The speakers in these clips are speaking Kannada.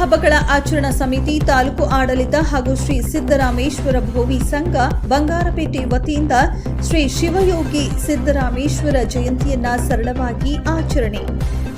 ಆಚರಣಾ ಸಮಿತಿ, ತಾಲೂಕು ಆಡಳಿತ ಹಾಗೂ ಶ್ರೀ ಸಿದ್ದರಾಮೇಶ್ವರ ಭೋವಿ ಸಂಘ, ಬಂಗಾರಪೇಟೆ ವತಿಯಿಂದ ಶ್ರೀ ಶಿವಯೋಗಿ ಸಿದ್ದರಾಮೇಶ್ವರ ಜಯಂತಿಯನ್ನ ಸರಳವಾಗಿ ಆಚರಣೆ.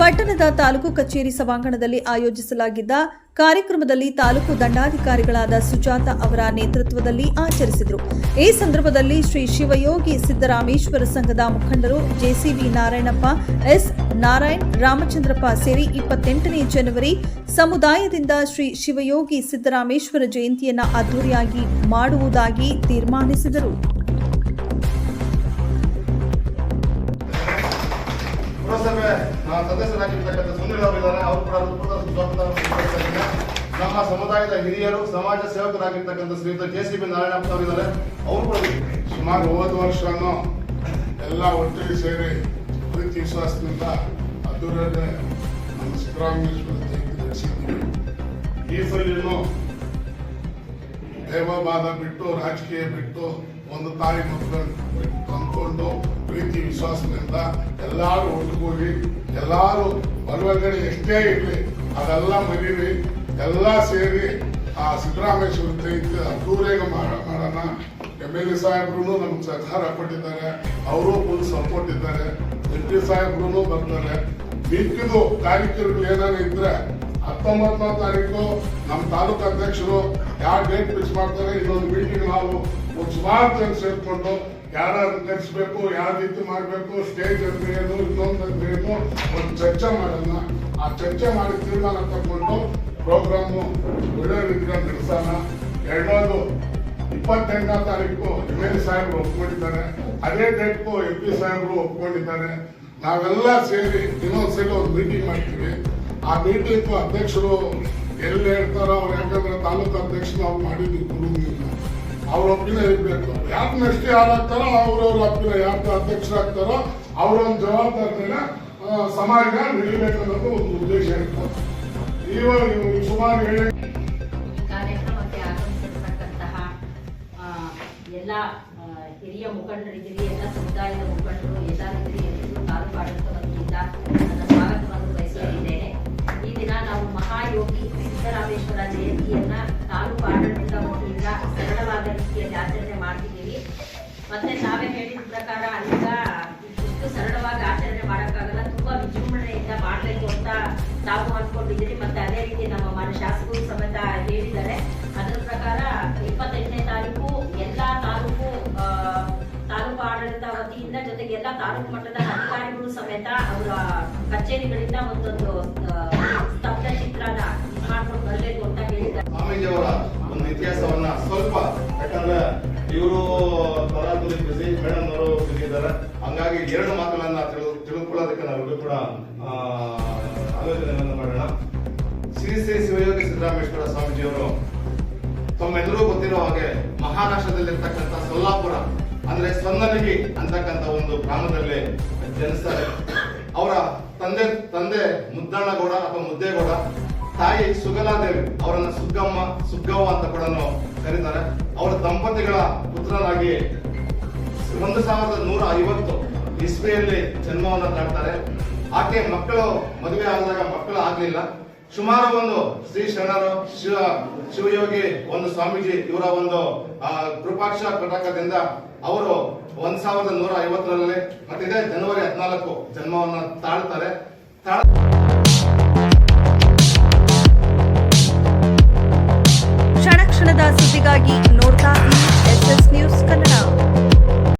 ಪಟ್ಟಣದ ತಾಲೂಕು ಕಚೇರಿ ಸಭಾಂಗಣದಲ್ಲಿ ಆಯೋಜಿಸಲಾಗಿದ್ದ ಕಾರ್ಯಕ್ರಮದಲ್ಲಿ ತಾಲೂಕು ದಂಡಾಧಿಕಾರಿಗಳಾದ ಸುಜಾತ ಅವರ ನೇತೃತ್ವದಲ್ಲಿ ಆಚರಿಸಿದರು. ಈ ಸಂದರ್ಭದಲ್ಲಿ ಶ್ರೀ ಶಿವಯೋಗಿ ಸಿದ್ದರಾಮೇಶ್ವರ ಸಂಘದ ಮುಖಂಡರು ಜೆಸಿಬಿ ನಾರಾಯಣಪ್ಪ, ಎಸ್ ನಾರಾಯಣ್, ರಾಮಚಂದ್ರಪ್ಪ ಸೇರಿ ಇಪ್ಪತ್ತೆಂಟನೇ ಜನವರಿ ಸಮುದಾಯದಿಂದ ಶ್ರೀ ಶಿವಯೋಗಿ ಸಿದ್ದರಾಮೇಶ್ವರ ಜಯಂತಿಯನ್ನು ಅದ್ದೂರಿಯಾಗಿ ಮಾಡುವುದಾಗಿ ತೀರ್ಮಾನಿಸಿದರು. ಸದಸ್ಯರಾಗಿರ್ತಕ್ಕಂಥ ಸುನಿಲ್ ಅವರಿದ್ದಾರೆ. ಅವರು ಕೂಡ ಸ್ವಾಗತ ನಮ್ಮ ಸಮುದಾಯದ ಹಿರಿಯರು, ಸಮಾಜ ಸೇವಕರಾಗಿರ್ತಕ್ಕಂಥ ಶ್ರೀಯುತ ಜೆ ಸಿ ಬಿ ನಾರಾಯಣಪ್ಪ ಅವರಿದ್ದಾರೆ. ಅವರು ಕೂಡ ಸುಮಾರು ಒಂಬತ್ತು ವರ್ಷನೂ ಎಲ್ಲ ಒಟ್ಟಿಗೆ ಸೇರಿ ಪ್ರೀತಿ, ವಿಶ್ವಾಸದಿಂದ ಅದ್ದೂರಿಯಾಗಿ ನಮ್ಮ ಸಿದ್ದರಾಮೇಶ್ವರ ಜಯಂತಿ ನಡೆಸಿದ್ದೀವಿ ಈ ಬಿಟ್ಟು, ರಾಜಕೀಯ ಬಿಟ್ಟು, ಒಂದು ತಾಯಿ ಮಕ್ಕಳನ್ನು ಅಂದ್ಕೊಂಡು ಪ್ರೀತಿ, ವಿಶ್ವಾಸದಿಂದ ಎಲ್ಲರೂ ಒಟ್ಟುಗೂಡಿ ಎಲ್ಲರೂ ಬಲವರ್ಗಡೆ ಎಷ್ಟೇ ಇರಲಿ, ಅದೆಲ್ಲ ಮರೀರಿ ಎಲ್ಲ ಸೇರಿ ಆ ಸಿದ್ದರಾಮೇಶ್ವರ ಜಯಂತಿ ಅದ್ದೂರಿಯಾಗಿ ಮಾಡ- ಮಾಡೋಣ. ಎಂ ಎಲ್ ಎ ಸಾಹೇಬ್ರು ನಮ್ಗೆ ಸಹಕಾರ ಕೊಟ್ಟಿದ್ದಾರೆ, ಅವರು ಫುಲ್ ಸಪೋರ್ಟ್ ಇದ್ದಾರೆ. ಎಂ ಪಿ ಸಾಹೇಬ್ರು ಬರ್ತಾರೆ. ಮಿಕ್ಕಿದು ಕಾರ್ಯಕ್ರಮಗಳು ಏನಾರು ಇದ್ರೆ ಹತ್ತೊಂಬತ್ತನೇ ತಾರೀಕು ನಮ್ಮ ತಾಲೂಕು ಅಧ್ಯಕ್ಷರು ಯಾವ ಡೇಟ್ ಫಿಕ್ಸ್ ಮಾಡ್ತಾರೆ, ಇನ್ನೊಂದು ಮೀಟಿಂಗ್ ನಾವು ಸುಮಾರು ಜನ ಸೇರ್ಕೊಂಡು ಯಾರು ನಡೆಸಬೇಕು ಯಾವ ರೀತಿ ಮಾಡಬೇಕು ಸ್ಟೇಜ್ ಏನು ಇನ್ನೊಂದು ಒಂದು ಚರ್ಚೆ ಮಾಡೋಣ. ಆ ಚರ್ಚೆ ಮಾಡಿ ತೀರ್ಮಾನ ತಗೊಂಡು ಪ್ರೋಗ್ರಾಮು ಒಳ್ಳೆ ರೀತಿಯಲ್ಲಿ ನಡೆಸೋಣ ಎರಡನೇದು ಇಪ್ಪತ್ತೆಂಟನೇ ತಾರೀಕು ಎಂ ಎಲ್ ಸಾಹೇಬರು ಒಪ್ಕೊಂಡಿದ್ದಾರೆ. ಅದೇ ಡೇಟ್ಗೂ ಎಂ ಪಿ ಸಾಹೇಬರು ಒಪ್ಕೊಂಡಿದ್ದಾರೆ. ನಾವೆಲ್ಲ ಸೇರಿ ಇನ್ನೊಂದ್ಸಲ ಒಂದು ಮೀಟಿಂಗ್ ಮಾಡ್ತೀವಿ. ಆ ಮೀಟಿಂಗ್ ಅಧ್ಯಕ್ಷರು ಎಲ್ಲಿ ಹೇಳ್ತಾರೋ ಅವ್ರು ಯಾಕಂದ್ರೆ ತಾಲೂಕು ಅಧ್ಯಕ್ಷರು ನಾವು ಮಾಡಿದ್ವಿ ಗುರುವಿನ ಅವ್ರ ಒಪ್ಪಿನ ಇರ್ಬೇಕು. ಯಾಕೆ ನೆಕ್ಸ್ಟ್ ಯಾರಾಗ್ತಾರೋ ಅವ್ರವ್ರ ಒಪ್ಪಿನ ಯಾಕೆ ಅಧ್ಯಕ್ಷರಾಗ್ತಾರೋ ಅವ್ರೊಂದು ಜವಾಬ್ದಾರಿ ಮೇಲೆ ಆ, ಸಮಾಜ ನಿಲ್ಲಬೇಕನ್ನೋದು ಒಂದು ಉದ್ದೇಶ ಇರುತ್ತೆ. ಇವಾಗ ಸುಮಾರು ಹೇಳಿ ಕಾರ್ಯಕ್ರಮಕ್ಕೆ ಆಗಮಿಸಿರ್ತಕ್ಕಂತಹ ಎಲ್ಲ ಹಿರಿಯ ಮುಖಂಡರಿದ್ದೀರಿ ಎಲ್ಲ ಸಮುದಾಯದ ಮುಖಂಡರು ಎಲ್ಲರಿದ್ದೀರಿ ಎಲ್ಲರಿಗೂ ತಾಲೂಕು ಆಡಳಿತ ವತಿಯಿಂದ ನನ್ನ ಸ್ವಾಗತವನ್ನು ಈ ದಿನ ನಾವು ಮಹಾಯೋಗಿ ಸಿದ್ದರಾಮೇಶ್ವರ ಜಯಂತಿಯನ್ನ ತಾಲೂಕು ಆಡಳಿತ ವತಿಯಿಂದ ಸರಳವಾದ ರೀತಿಯಲ್ಲಿ ಆಚರಣೆ ಮಾಡ್ತಿದ್ದೀವಿ. ಮತ್ತೆ ನಾವೇ ಹೇಳಿದ ಪ್ರಕಾರ ಅನ್ಕೊಂಡಿದ್ದೀರಿ ಮತ್ತೆ ಅದೇ ರೀತಿ ನಮ್ಮ ಮಾನ್ಯ ಶಾಸಕರು ಸಮೇತ ಹೇಳಿದ್ದಾರೆ. ಅದರ ಪ್ರಕಾರ ಇಪ್ಪತ್ತೆಂಟನೇ ತಾರೀಕು ಎಲ್ಲಾ ತಾಲೂಕು ತಾಲೂಕು ಆಡಳಿತ ವತಿಯಿಂದ ಜೊತೆಗೆ ಎಲ್ಲ ತಾಲೂಕು ಮಟ್ಟದ ಅಧಿಕಾರಿಗಳು ಸಮೇತ ಅವರ ಕಚೇರಿಗಳಿಂದ ಒಂದೊಂದು ಸ್ತಬ್ಧ ಚಿತ್ರನ ಮಾಡ್ಕೊಂಡು ಬರಬೇಕು ಅಂತ ಹೇಳಿದ್ದಾರೆ. ಒಂದು ಇತಿಹಾಸವನ್ನ ಸ್ವಲ್ಪ ಇವರು ತರಾತುರಿ ಬಿಸಿ, ಮೇಡಮ್ ಅವರು ಬಿಸಿ ಇದ್ದಾರೆ. ಹಂಗಾಗಿ ಎರಡು ಮಾತುಗಳನ್ನ ತಿಳು, ತಿಳ್ಕೊಳ್ಳೋದಕ್ಕೆ ನಾವೆಲ್ಲರೂ ಕೂಡ ಶ್ರೀ ಶಿವಯೋಗಿ ಸಿದ್ದರಾಮೇಶ್ವರ ಸ್ವಾಮೀಜಿಯವರು ತಮ್ಮೆಲ್ಲರೂ ಗೊತ್ತಿರೋ ಹಾಗೆ ಮಹಾರಾಷ್ಟ್ರದಲ್ಲಿರ್ತಕ್ಕಂಥ ಸೊಲ್ಲಾಪುರ, ಅಂದ್ರೆ ಸ್ವಂದನಗಿ ಅಂತಕ್ಕಂಥ ಒಂದು ಗ್ರಾಮದಲ್ಲಿ ಜನಿಸ್ತಾರೆ. ಅವರ ತಂದೆ ತಂದೆ ಮುದ್ದಣ್ಣಗೌಡ ಅಥವಾ ಮುದ್ದೇಗೌಡ, ತಾಯಿ ಸುಗಲಾದೇವಿ ಅವರನ್ನ ಸುಗ್ಗಮ್ಮ, ಸುಗ್ಗವ್ವ ಅಂತ ಕೂಡ ಕರೀತಾರೆ. ಅವರ ದಂಪತಿಗಳ ಪುತ್ರರಾಗಿ ಒಂದು ಸಾವಿರದ ನೂರ ಐವತ್ತು ಇಸ್ವಿಯಲ್ಲಿ ಜನ್ಮವನ್ನು ತಾಳ್ತಾರೆ. ಆಕೆ ಮಕ್ಕಳು, ಮದುವೆ ಆದಾಗ ಮಕ್ಕಳು ಆಗ್ಲಿಲ್ಲ. ಸುಮಾರು ಒಂದು ಶ್ರೀ ಶರಣರು, ಶಿವ, ಶಿವಯೋಗಿ, ಒಂದು ಸ್ವಾಮೀಜಿ, ಇವರ ಒಂದು ಕೃಪಾಕ್ಷ ಕಟಕದಿಂದ ಅವರು ಒಂದ್ ಸಾವಿರದ ನೂರ ಐವತ್ತರಲ್ಲಿ ಮತ್ತೆ ಇದೇ ಜನವರಿ ಹದಿನಾಲ್ಕು, ಜನ್ಮವನ್ನ ತಾಳ್ತಾರೆ. ತಾಳ